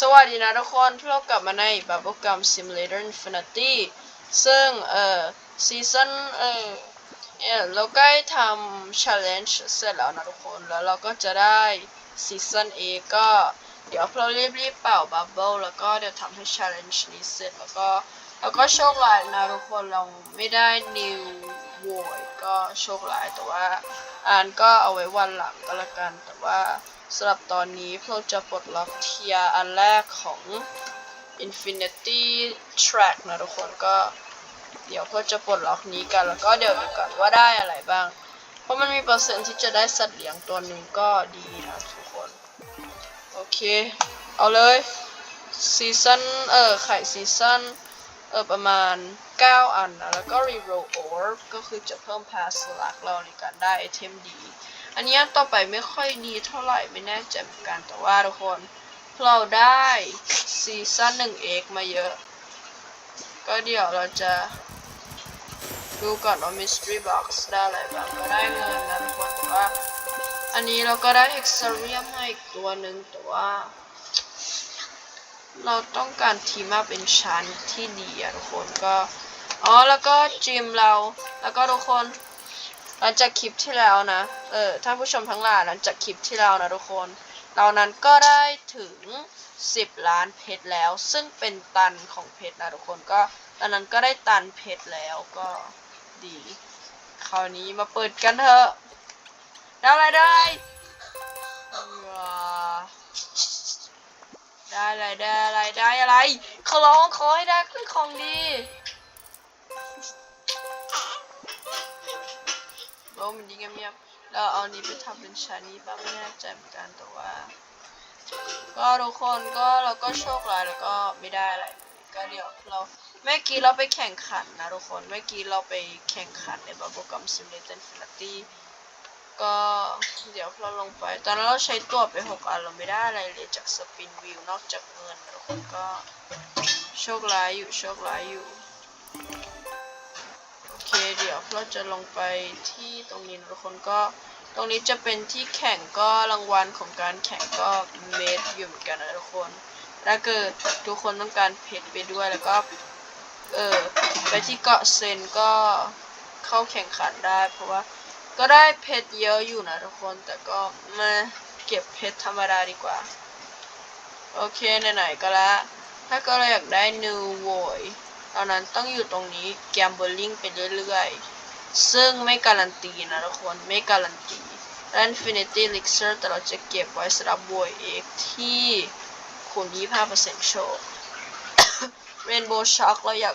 สวัสดีนะทุกคนที่เรากลับมาใน Bubblegum Simulator Infinity ซึ่ง เอ่อ ซีซั่น เอ่อเราใกล้ทำ challenge เสร็จแล้วนะทุกคน แล้วเราก็จะได้ซีซั่น A ก็ เดี๋ยวเรารีบๆเป่า Bubble แล้วก็เดี๋ยวทำให้ challenge นี้เสร็จ แล้วก็ แล้วก็โชคร้ายนะทุกคนเราไม่ได้ new void ก็โชคร้ายแต่ว่า อ่านก็เอาไว้วันหลังก็แล้วกันแต่ว่า สำหรับตอนนี้เราจะปลดล็อกเทียอันแรกของ Infinity Track นะทุกคนก็ เดี๋ยวเพื่อจะปลดล็อกนี้กันแล้วก็เดี๋ยวดูกันว่าได้อะไรบ้าง เพราะมันมีเปอร์เซ็นต์ที่จะได้สัตว์เลี้ยงตัวหนึ่งก็ดีนะทุกคน โอเค เอาเลยซีซันเออไข่ซีซันเออประมาณ 9 อันนะแล้วก็ reroll orb ก็คือจะเพิ่ม pass luck เราในการได้ไอเทมดี อันนี้ต่อไปไม่ค่อยดีเท่าไหร่ไม่แน่ใจเหมือนกันแต่ว่าทุกคนเราได้ซีซั่น1 x มาเยอะ ก็เดี๋ยวเราจะดูก่อนว่า mystery box ได้อะไรบ้างก็ได้เงินนะทุกคนแต่ว่าอันนี้เราก็ได้ Exarium มาอีกตัวหนึ่งแต่ว่า เราต้องการทีมมาเป็นชั้นที่ดีอะทุกคนก็อ๋อแล้วก็จิมเราแล้วก็ทุกคน หลังจากคลิปที่แล้วนะ เออท่านผู้ชมทั้งหลายหลังจากคลิปที่แล้วนะทุกคน เรานั้นก็ได้ถึง 10 ล้านเพชรแล้ว ซึ่งเป็นตันของเพชรนะทุกคนก็ตอนนั้นก็ได้ตันเพชรแล้วก็ดี คราวนี้มาเปิดกันเถอะได้อะไรได้ได้อะไรได้อะไรได้อะไรขอร้องขอให้ได้ขึ้นของดี โอ้มันดีเงียบๆแล้วเอานี้ไปทำเป็นชานี้บ้างไม่แน่ใจเหมือนกันแต่ว่า ก็ทุกคนก็เราก็โชคร้ายแล้วก็ไม่ได้อะไรก็เดี๋ยวเราเมื่อกี้เราไปแข่งขันนะทุกคนเมื่อกี้เราไปแข่งขันใน Bubblegum Simulator Infinity ก็เดี๋ยวเราลงไปตอนนั้นเราใช้ตัวไปหกอันเราไม่ได้อะไรเลยจากสปินวิวนอกจากเงินทุกคนก็โชคร้ายอยู่โชคร้ายอยู่ เดี๋ยวเราจะลงไปที่ตรงนี้นะทุกคนก็ ตรงนี้จะเป็นที่แข่งก็รางวัลของการแข่งก็เมดอยู่เหมือนกันนะทุกคนถ้าเกิดทุกคนต้องการเพชรไปด้วยแล้วก็เออไปที่เกาะเซนก็เข้าแข่งขันได้ เพราะว่าก็ได้เพชรเยอะอยู่นะทุกคนแต่ก็มาเก็บเพชรธรรมดาดีกว่า โอเคไหนๆก็แล้วถ้าก็เราอยากได้ New Void ต อนนั้นต้องอยู่ตรงนี้ Gambling ไปเรื่อยๆ ซึ่งไม่การันตีนะทุกคนไม่การันตีและ Infinity Elixir แต่เราจะเก็บไว้สำหรับ Void X ที่คูณ25%โชค Rainbow Shock เราอยาก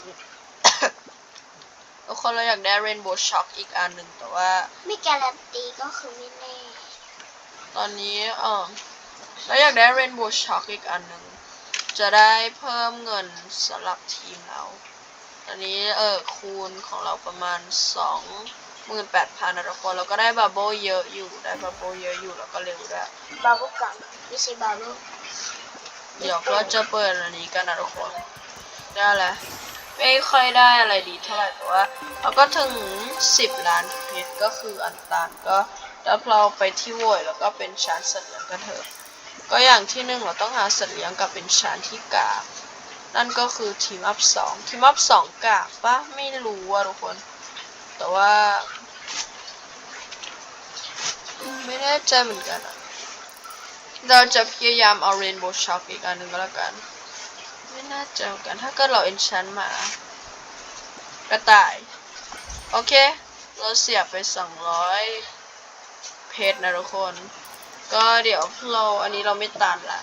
ทุกคนเราอยากได้ Rainbow Shock อีกอันหนึ่งแต่ว่าไม่การันตีก็คือไม่แน่ ตอนนี้เออเราอยากได้ Rainbow Shock อีกอันหนึ่ง จะได้เพิ่มเงินสำหรับทีมเราตอนนี้เออคูณของเราประมาณ2 8 0 0 0นะทุกคนเราก็ได้บับเบิลเยอะอยู่ได้บับเบิลเยอะอยู่แล้วก็เร็วด้วยบาบุกังไม่ใช่บาบุเดี๋ยวเราจะเปิดอันนี้กันนะทุกคนได้แล้วไม่ค่อยได้อะไรดีเท่าไหร่แต่ว่าเราก็ถึง10ล้านเพชรก็คืออันตันก็แล้วเราไปที่โวยแล้วก็เป็นชานสัตว์เลี้ยงกันเถอะ ก็อย่างที่หนึ่งเราต้องหาสัตว์เลี้ยงกับเป็นชานที่กากนั่นก็คือทีมอัพสองทีมอัพสองกากปะไม่รู้อะทุกคน แต่ว่าไม่แน่ใจเหมือนกันอะเราจะพยายามเอาเรนโบว์ช็อคอีกอันหนึ่งก็แล้วกัน ไม่น่าเจอกันถ้าเกิดเราเอนชันมากระต่าย โอเค เราเสียบไป200เพชรนะทุกคน ก็เดี๋ยวเราอันนี้เราไม่ตันละ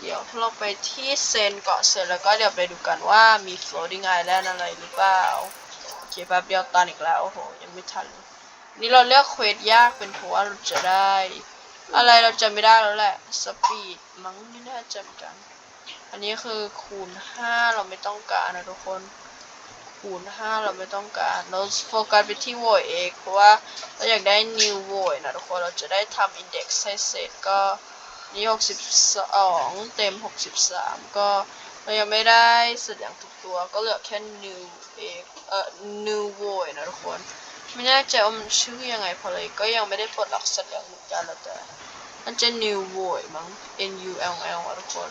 เดี๋ยวเราไปที่เซนเกาะเสร็จแล้วก็เดี๋ยวไปดูกันว่ามี floating island อะไรหรือเปล่า โอเคแป๊บเดียวตันอีกแล้ว โอ้โห ยังไม่ทัน นี่เราเลือกเควสยากเป็นเพราะว่าเราจะได้ อะไรเราจะไม่ได้แล้วแหละ สปีดมั้งไม่แน่ใจเหมือนกัน อันนี้คือคูณ 5 เราไม่ต้องการนะทุกคน คูณ 5 เราไม่ต้องการ เราโฟกัสไปที่ void x เพราะว่าเราอยากได้ new void นะทุกคน เราจะได้ทำ index ให้เสร็จก็นี่62 เต็ม 63 ก็เรายังไม่ได้เสร็จอย่างทุกตัว ก็เหลือแค่ new x เอ่อ new void นะทุกคน ไม่แน่ใจว่ามันชื่อยังไงพราะเลยก็ยังไม่ได้ปลดล็อกเสร็จอย่างเหมือนกันแล้วแต่มันจะ new void มั้ง n u l l อะทุกคน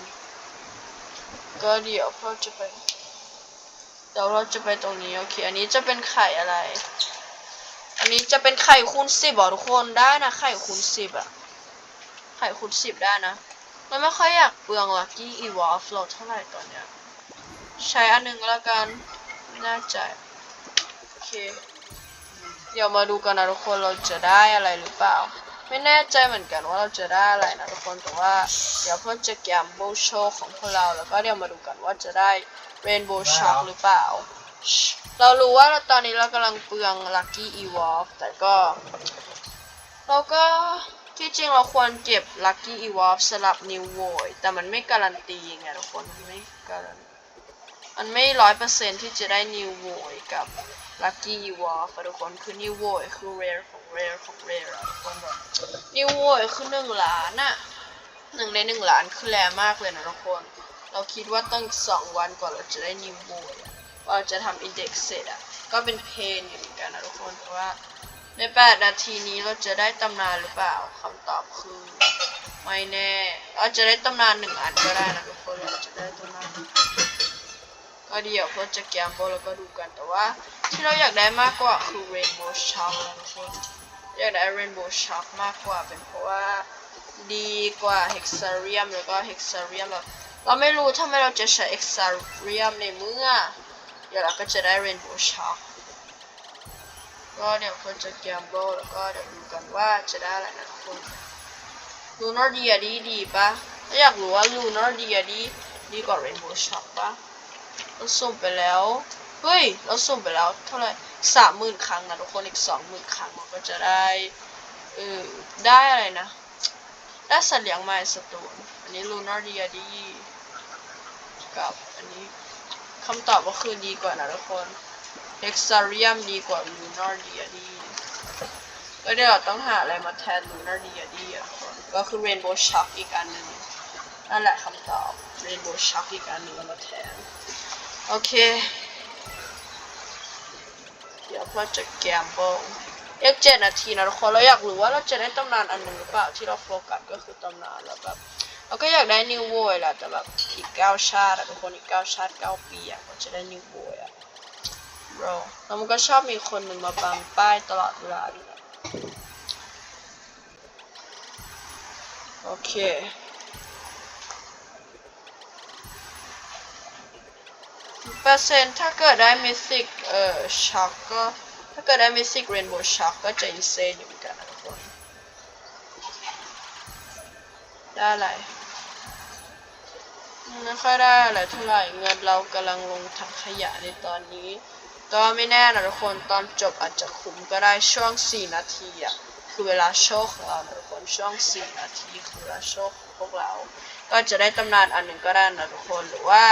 ก็เดี๋ยวเราจะไป เดี๋ยวเราจะไปตรงนี้โอเค อันนี้จะเป็นไข่อะไร อันนี้จะเป็นไข่คูณสิบอะทุกคนได้นะไข่คูณสิบอะไข่คูณสิบได้นะมันไม่ค่อยอยากเปลืองลักกี้อีวอฟเราเท่าไหร่ตอนเนี้ยใช้อันหนึ่งแล้วกันไม่น่าใจโอเค เดี๋ยวมาดูกันนะทุกคนเราจะได้อะไรหรือเปล่า ไม่แน่ใจเหมือนกันว่าเราจะได้อะไรนะทุกคนแต่ว่า เดี๋ยวเพื่อจะแกมโบโชของพวกเราแล้วก็เดี๋ยวมาดูกันว่าจะได้ เรนโบว์ช็อคหรือเปล่า เรารู้ว่าตอนนี้เรากำลังเปลืองลัคกี้อีวอฟแต่ก็ เราก็ที่จริงเราควรเก็บ Lucky Evolve สลับ New Void แต่มันไม่การันตีไงทุกคนมันไม่การันมันไม่ร้อยเปอร์เซ็นที่จะได้ New Void กับ Lucky Evolve อะทุกคนคือ New Void คือ Rare ของ Rare ของ Rare อะทุกคนแบบ New Void คือหนึ่งล้านอะหนึ่งในหนึ่งล้านคือแรงมากเลยนะทุกคน เราคิดว่าต้องสองวันก่อนเราจะได้ New Void อะว่าเราจะทำ Index เสร็จอะ ก็เป็นเพนอยู่เหมือนกันนะทุกคนเพราะว่าใน8นาทีนี้เราจะได้ตำนานหรือเปล่าคำตอบคือ ไม่แน่ เราจะได้ตำนานหนึ่งอันก็ได้นะทุกคนเราจะได้ตำนานก็เดี๋ยวเราจะแกมโบแล้วก็ดูกันแต่ว่า ที่เราอยากได้มากกว่าคือ Rainbow Shock นะทุกคนอยากได้ Rainbow Shock มากกว่าเป็นเพราะว่าดีกว่า Hexarium แล้วก็ Hexarium แบบ เราไม่รู้ทำไมเราจะใช้ Exarium ในเมื่อ เดี๋ยวเราก็จะได้ Rainbow Shock ก็เดี๋ยวคนจะแกมโบแล้วก็เดี๋ยวดูกันว่าจะได้อะไรนะทุกคนลูนอร์ดีอะดีดีปะถ้าอยากรู้ว่าลูนอร์ดีอะดีดีกว่าเรนโบว์ช็อปปะเราสุ่มไปแล้ว เฮ้ย เราสุ่มไปแล้วเท่าไหร่สามหมื่นครั้งนะทุกคนอีกสองหมื่นครั้งมันก็จะได้เออได้อะไรนะได้สัตว์เลี้ยงไม้สตูนอันนี้ลูนอร์ดีอะดี กับอันนี้คำตอบก็คือดีกว่านะทุกคน เอ็กซาเรียมดีกว่าลูน a ร์ดี a ดีก็เดี๋ยวเราต้องหาอะไรมาแทนลูน a ร์ดี a ดีอะคนก็คือเรนโบว์ช็อคอีกอันหนึ่งนั่นแหละคำตอบเรนโบว์ช็อคอีกอันหนึ่งมาแทน โอเค เดี๋ยวเราจะแกมเบิลเอ็กเจ็ดนาทีนะทุกคนเราอยากรู้ว่าเราจะได้ตำนานอันหนึ่งหรือเปล่าที่เราโฟกัสก็คือตำนานแล้วแบบ เราก็อยากได้นิวโวยแหละแต่แบบอีกเก้าชาติอะทุกคนอีกเก้าชาติเก้าปีอะก็จะได้นิวโวยอะ bro แล้วมันก็ชอบมีคนหนึ่งมาบังป้ายตลอดเวลาด้วยนะโอเคเปอร์เซ็นต์ถ้าเกิดได้มิสิกเอ่อช็อคก็ถ้าเกิดได้มิสิกเรนโบว์ช็อคก็จะอินเซนอยู่เหมือนกันนะทุกคนได้อะไร ไม่ค่อยได้อะไรเท่าไหร่เงินเรากำลังลงถังขยะในตอนนี้แต่ว่าไม่แน่นะทุกคนตอนจบอาจจะคุ้มก็ได้ช่วง 4 นาทีอะคือเวลาโชว์ของเรานะทุกคนช่วง 4 นาทีคือเวลาโชว์ของพวกเรา ก็จะได้ตำนานอันหนึ่งก็ได้นะทุกคนหรือว่า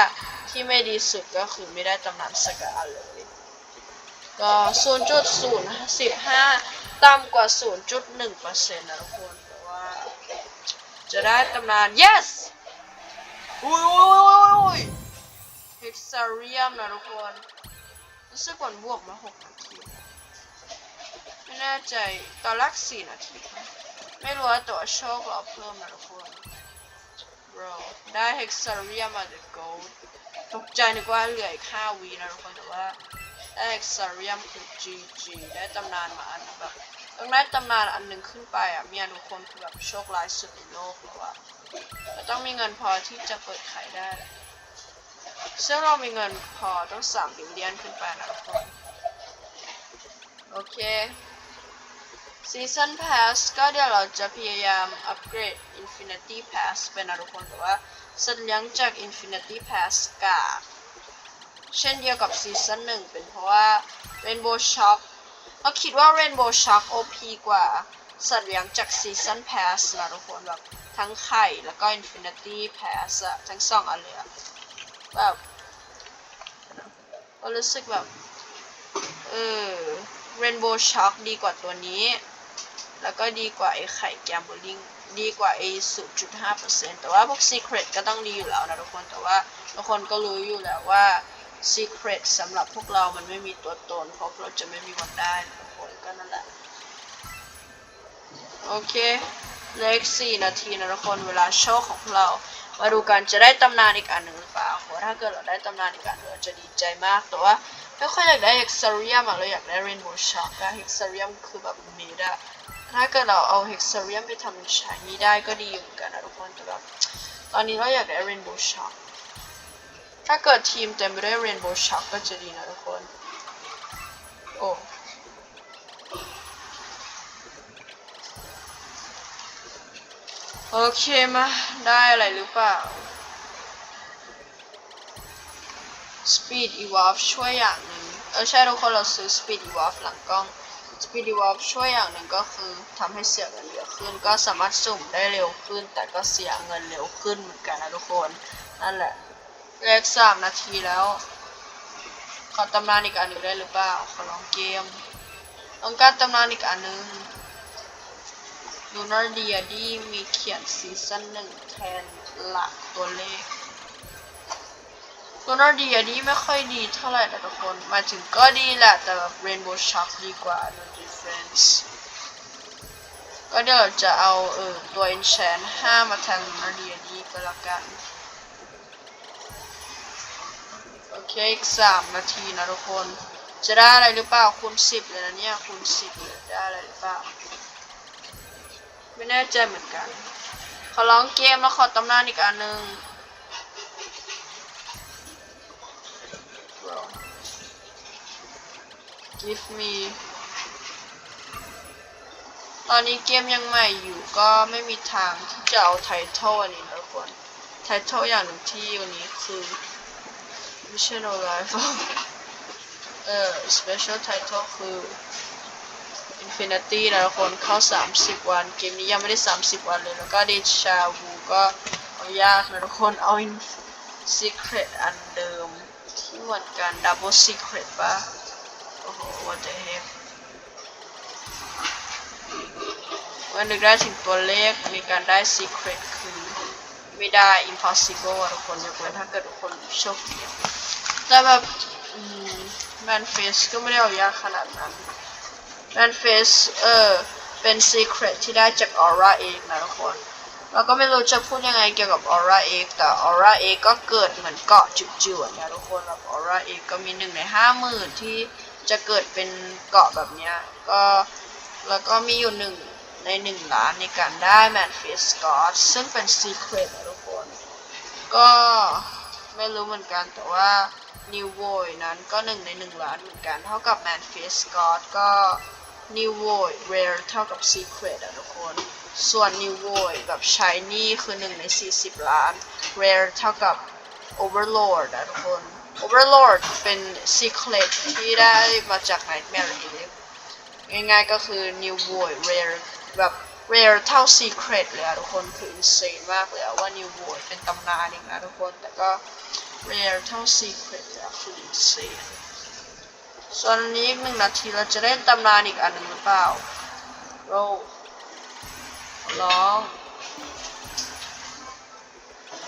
ที่ไม่ดีสุดก็คือไม่ได้ตำนานสักอันเลย ก็0.015ต่ำกว่า0.1%นะทุกคนแต่ว่า จะได้ตำนาน yes อุ้ยอุ้ยอุ้ยอุ้ย Hexarium นะทุกคนรู้สึกวันบวกมาหกนาทีไม่แน่ใจตอนแรกสี่นาที ไม่รู้ว่าตัวโชคเราเพิ่มนะทุกคน bro ได้ hexarium มมา the gold ตกใจนึกว่าเหลืออีกห้าวีนะทุกคนแต่ว่าได้ hexarium คือ GG ได้ตำนานมาอันแบบต้องได้ตำนานอันหนึ่งขึ้นไปอะเมียทุกคนคือแบบโชคร้ายสุดในโลกแล้วอะ ต่ต้องมีเงินพอที่จะเปิดขายได้ซึ่งเรามีเงินพอต้องสามบิลเลียนขึ้นไปนะทุกคน โอเค Season Pass ก็เดี๋ยวเราจะพยายามอัปเกรด Infinity Pass เป็นนะทุกคนแต่ว่าสัญญงจาก Infinity Pass กาเช่นเดียวกับซีซันหนึ่งเป็นเพราะว่า Rainbow Shock เราคิดว่า Rainbow Shock OP กว่าสัตว์เลี้ยงจาก Season Pass นะทุกคนแบบ ทั้งไข่แล้วก็ Infinity Pass อะทั้งสองอันเลยอะแบบก็รู้สึกแบบ เออ Rainbow Shock ดีกว่าตัวนี้ แล้วก็ดีกว่าไอ้ไข่แกมเบลิงดีกว่าไอ้0.5%แต่ว่าพวก Secret ก็ต้องดีอยู่แล้วนะทุกคน แต่ว่าทุกคนก็รู้อยู่แล้วว่า Secret สำหรับพวกเรามันไม่มีตัวตน เพราะเราจะไม่มีวันได้นะทุกคนก็นั่นแหละ โอเค เหลืออีก4นาทีนะทุกคนเวลาโชว์ของเรา มาดูกันจะได้ตำนานอีกอันหนึ่งหรือเปล่าเพราะถ้าเกิดเราได้ตำนานอีกอันหนึ่งเราจะดีใจมาก แต่ว่าไม่ค่อยอยากได้เฮกซาเรียมอะเราอยากได้เรนโบว์ช็อกอะเฮกซาเรียมคือแบบเมดอะถ้าเกิดเราเอาเฮกซาเรียมไปทำชายนี้ได้ก็ดีอยู่เหมือนกันนะทุกคนแต่แบบตอนนี้เราอยากได้เรนโบว์ช็อกถ้าเกิดทีมเต็มไปด้วยเรนโบว์ช็อกก็จะดีนะทุกคน โอ้ โอเคมาได้อะไรหรือเปล่า Speed Evolve ช่วยอย่างหนึ่งเออใช่ทุกคนเราซื้อ Speed Evolve หลังกล้อง Speed Evolve ช่วยอย่างหนึ่งก็คือทำให้เสียเงินเยอะขึ้น ก็สามารถสุ่มได้เร็วขึ้น แต่ก็เสียเงินเร็วขึ้นเหมือนกันนะทุกคน นั่นแหละเลขสามนาทีแล้ว ขอตำนานอีกอันหนึ่งได้หรือเปล่า ขอลองเกมต้องการตำนานอีกอันหนึ่ง ลูน a r เดียดีมีเขียนซีซั่นหนึ่งแทนหลักตัวเลขลูน a r เดียดีไม่ค่อยดีเท่าไหร่แต่ทุกคนมาถึงก็ดีแหละ แต่แบบ Rainbow Shark ดีกว่า No difference ก็เดี๋ยวเราจะเอาเออตัว enchant 5มาแทนลูน a r เดียดีก็แล้วกันโอเคอีก3นาทีนะทุกคน จะได้อะไรหรือเปล่าคูณ10เลยนะเนี่ยคูณ10เลยได้อะไรหรือเปล่า ไม่แน่ใจเหมือนกัน ขอร้องเกมแล้วขอตำนานอีกอันหนึ่ง Bro. Give me ตอนนี้เกมยังใหม่อยู่ก็ไม่มีทางที่จะเอาไททอลอันนี้นะทุกคนไททอลอย่างหนึ่งที่วันนี้คือไม่ใช่ no life เออ special title คือ Infinity นะทุกคนเข้า 30 วัน เกมนี้ยังไม่ได้ 30 วันเลย แล้วก็เดชาวูก็เอายากนะทุกคนเอา in Secret อันเดิม ที่เหมือนกัน Double Secret ปะโอ้โห what the heck วันนึกได้ถึงตัวเลขมีการได้ Secret คือไม่ได้ impossible ทุกคนยกเว้นถ้าเกิดทุกคนโชคดีแต่แบบแมนเฟสก็ไม่ได้เอายากขนาดนั้น แมนเฟสเออเป็น secret ที่ได้จากออร่าเอกนะทุกคนเราก็ไม่รู้จะพูดยังไงเกี่ยวกับออร่าเอกแต่ออร่าเอกก็เกิดเหมือนเกาะจุดๆนะทุกคนแบบออร่าเอกก็มีหนึ่งในห้าหมื่นที่จะเกิดเป็นเกาะแบบเนี้ยก็แล้วก็มีอยู่หนึ่งในหนึ่งล้านในการได้แมนเฟสกอตซึ่งเป็น secret นะทุกคน ก็ไม่รู้เหมือนกันแต่ว่า New Void นั้นก็หนึ่งในหนึ่งล้านเหมือนกัน เท่ากับ Man Face God ก็ New Void Rare เท่ากับ Secret อะทุกคน ส่วน New Void แบบ Shiny คือหนึ่งใน 40 ล้าน Rare เท่ากับ Overlord อะทุกคน Overlord เป็น Secret ที่ได้มาจาก Nightmare Eve ง่ายๆก็คือ New Void Rare แบบ Rare เท่า Secret เลยอะทุกคน คือ insane มากเลยอะว่า New Void เป็นตำนานเองนะทุกคน แต่ก็ Rare เท่า Secret อะคือ insane ส่วนอันนี้อีกหนึ่งนาทีเราจะได้ตำนานอีกอันหนึ่งหรือเปล่า Roll ร้อง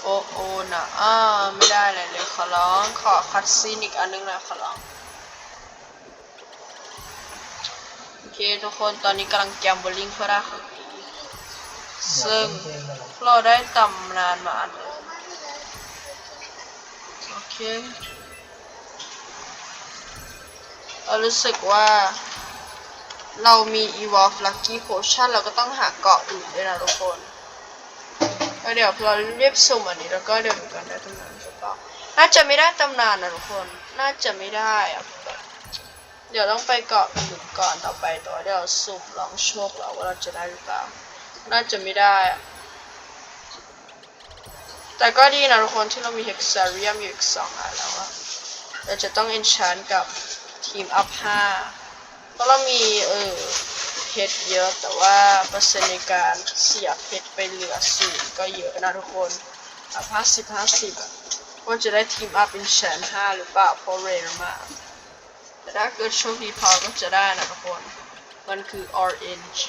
โอโอนะอ่าไม่ได้เลยเลยขอร้อง ขอคัดซีนอีกอันหนึงหนะขอร้อง โอเคทุกคนตอนนี้กำลังแกมเบลลิงเพื่อได้ของดีซึ่งเราได้ตำนานมาอันหนึงโอเค เรารู้สึกว่า เรามี Evolve Lucky Potion เราก็ต้องหาเกาะอื่นด้วยนะทุกคนเดี๋ยวเราเรียบสุ่มอันนี้แล้วก็เดี๋ยวดูกันได้ตำนานหรือเปล่าน่าจะไม่ได้ตำนานนะทุกคน น่าจะไม่ได้อะเดี๋ยวต้องไปเกาะอื่นก่อนต่อไปต่อเดี๋ยวสุ่มลองโชคเราว่าเราจะได้หรือเปล่า น่าจะไม่ได้อะแต่ก็ดีนะทุกคนที่เรามี Hexarium อยู่อีกสองอันแล้วอะเราจะต้อง enchant กับ ทีมอัพ5เพราะเรามีเออเพชรเยอะแต่ว่าเปอร์เซ็นต์ในการเสียเพชรไปเหลือศูนย์ก็เยอะนะทุกคนอัพห้าสิบห้าสิบว่าจะได้ทีมอัพเป็นแชนห้าหรือเปล่าเพราะเรร์มากแต่ถ้าเกิดโชคดีพอก็จะได้นะทุกคน มันคือ RNG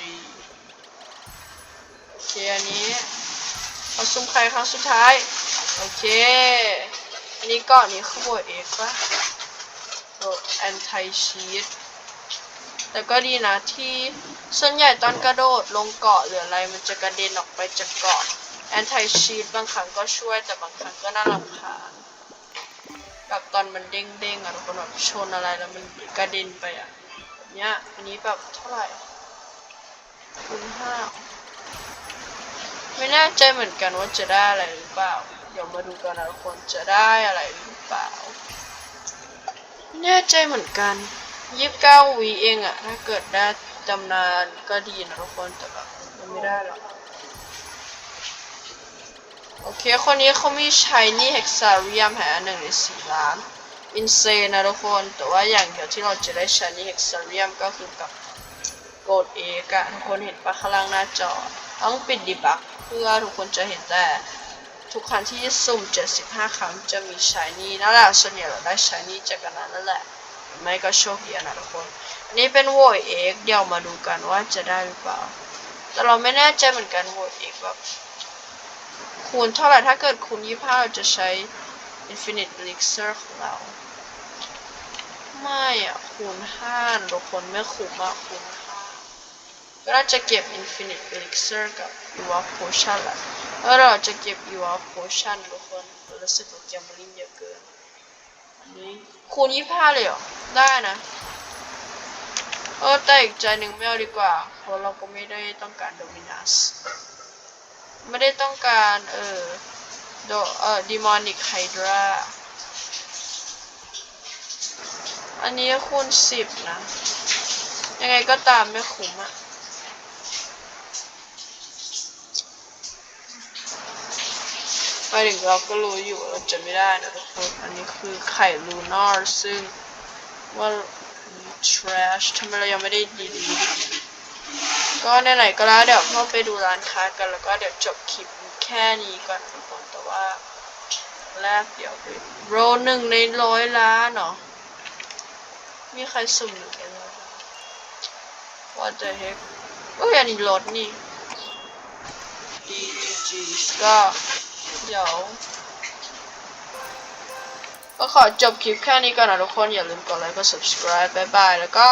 โอเคอันนี้เอาซุ่มใครครั้งสุดท้าย โอเค อันนี้ก่อนนี้คือโบยเอกปะ แอนตี้ชีตแต่ก็ดีนะที่ส่วนใหญ่ตอนกระโดดลงเกาะหรืออะไรมันจะกระเด็นออกไปจากเกาะแอนตี้ชีตบางครั้งก็ช่วยแต่บางครั้งก็น่ารำคาญแบบตอนมันเด้งๆอะทุกคนแบบชนอะไรแล้วมันกระเด็นไปอะแบบเนี้ยอันนี้แบบเท่าไหร่คูณห้าไม่แน่ใจเหมือนกันว่าจะได้อะไรหรือเปล่า เดี๋ยวมาดูกันนะทุกคนจะได้อะไรหรือเปล่า แน่ใจเหมือนกันยี่สิบเก้าวีเองอะถ้าเกิดได้ตำนานก็ดีนะทุกคนแต่แบบมันไม่ได้หรอกโอเค คนนี้เขามีชายนี่เฮกซาเรียมแห่หนึ่งในสี่ล้านอินเซนะทุกคน แต่ว่าอย่างเดียวที่เราจะได้ชายนี่เฮกซาเรียมก็คือกับโกดเอกอะทุกคนเห็นปะข้างล่างหน้าจอ ต้องปิดดีบักเพื่อทุกคนจะเห็นแต่ ทุกครั้งที่สุ่ม 75 ครั้งจะมีชายนี่นั่นแหละส่วนใหญ่เราได้ชายนี่จากกันนั้นนั่นแหละ ไม่ก็โชคดีนะทุกคน อันนี้เป็นโหวตเอกเดี๋ยวมาดูกันว่าจะได้หรือเปล่า แต่เราไม่แน่ใจเหมือนกันโหวตเอกแบบคูณเท่าไหร่ถ้าเกิดคูณ 25 เราจะใช้ infinite elixir ของเรา ไม่อะคูณ 5 ทุกคนไม่คุ้มอะคูณ5ก็น่าจะเก็บ infinite elixir กับ evolve potion แหละ แล้วเราจะเก็บ evolve potion ทุกคนรู้สึกว่าเกมบลิงเยอะเกิน อันนี้คูณ25เลยเหรอ ได้นะ เออแต่อีกใจหนึ่งไม่เอาดีกว่า เพราะเราก็ไม่ได้ต้องการ dominus ไม่ได้ต้องการเออโดเออดีมอนิกไฮดราอันนี้คูณสิบนะ ยังไงก็ตามไม่คุ้มอะ ไปถึงเราก็รู้อยู่ว่าเราจะไม่ได้นะทุกคนอันนี้คือไข่ลูนอร์ซึ่งว่า trash ทำไมเรายังไม่ได้ดีดีก็ไหนๆก็แล้วเดี๋ยวพ่อไปดูร้านค้ากันแล้วก็เดี๋ยวจบคลิปแค่นี้ก่อนทุกคนแต่ว่าแรกเดี๋ยวไปโรหนึ่งในร้อยล้านเนาะมีใครสุ่มหนึ่งในร้อยล้าน What the heck โอ้ยอันนี้รถนี่ DG ก็ เดี๋ยว ก็ขอจบคลิปแค่นี้ก่อนนะทุกคน อย่าลืมกดไลค์กด subscribe บายบาย แล้วก็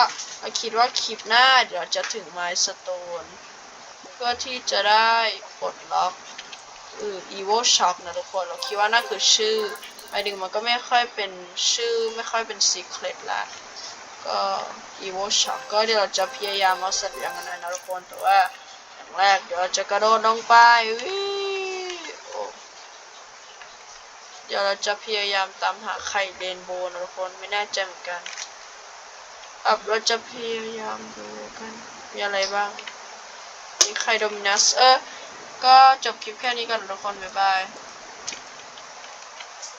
คิดว่าคลิปหน้าเดี๋ยวจะถึงไมล์สโตนเพื่อที่จะได้ปลดล็อกอือ Evo Shock นะทุกคน เราคิดว่านั่นคือชื่อหมายถึงมันก็ไม่ค่อยเป็นชื่อไม่ค่อยเป็น secret ละก็ Evo Shock ก็เดี๋ยวเราจะพยายามเอาสัตว์เลี้ยงกันหน่อยนะทุกคนแต่ว่าอย่างแรกเดี๋ยวเราจะกระโดดลงไปวิโอ้ เดี๋ยวเราจะพยายามตามหาไข่เรนโบว์นะทุกคนไม่แน่ใจเหมือนกันอับเราจะพยายามดูกันมีอะไรบ้างมีไข่โดมินัสเออก็จบคลิปแค่นี้ก่อนนะทุกคนบ๊ายบาย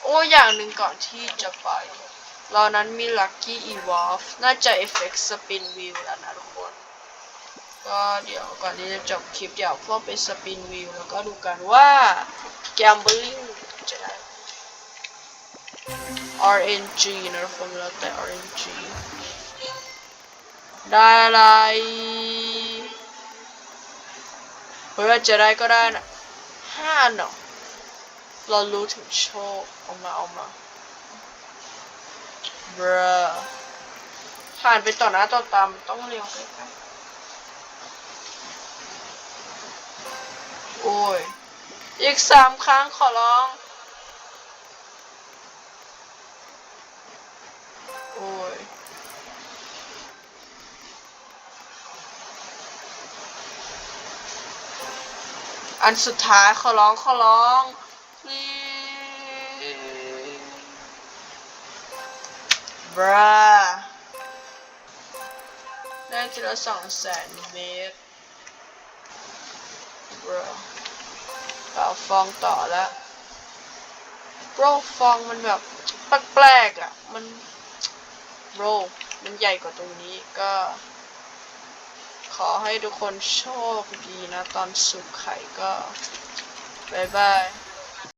โอ้อย่างหนึ่งก่อนที่จะไปเรานั้นมี Lucky Evolve น่าจะ Effect Spin Wheel แล้วนะทุกคนก็เดี๋ยวก่อนที่จะจบคลิปเดี๋ยวพวกไป Spin Wheel แล้วก็ดูกันว่า Gambling จะได้ RNG นะทุกคนแล้วแต่ RNG ได้อะไรเฮ้ยว่าจะได้ก็ได้นะห้าเนาะเรารู้ถึงโชคเอามาเอามาบรผ่านไปต่อหน้าต่อตามต้องเร็วใกล้ๆโอ้ย อีกสามครั้งขอร้อง โอ้ยอันสุดท้ายขอร้องขอร้องบราได้ทีละสองแสนเมตรบราเป่าฟองต่อแล้วโบรฟองมันแบบแปลกๆอะ มัน โรมันใหญ่กว่าตรงนี้ก็ ขอให้ทุกคนโชคดีนะ ตอนสุกไข่ก็บายบาย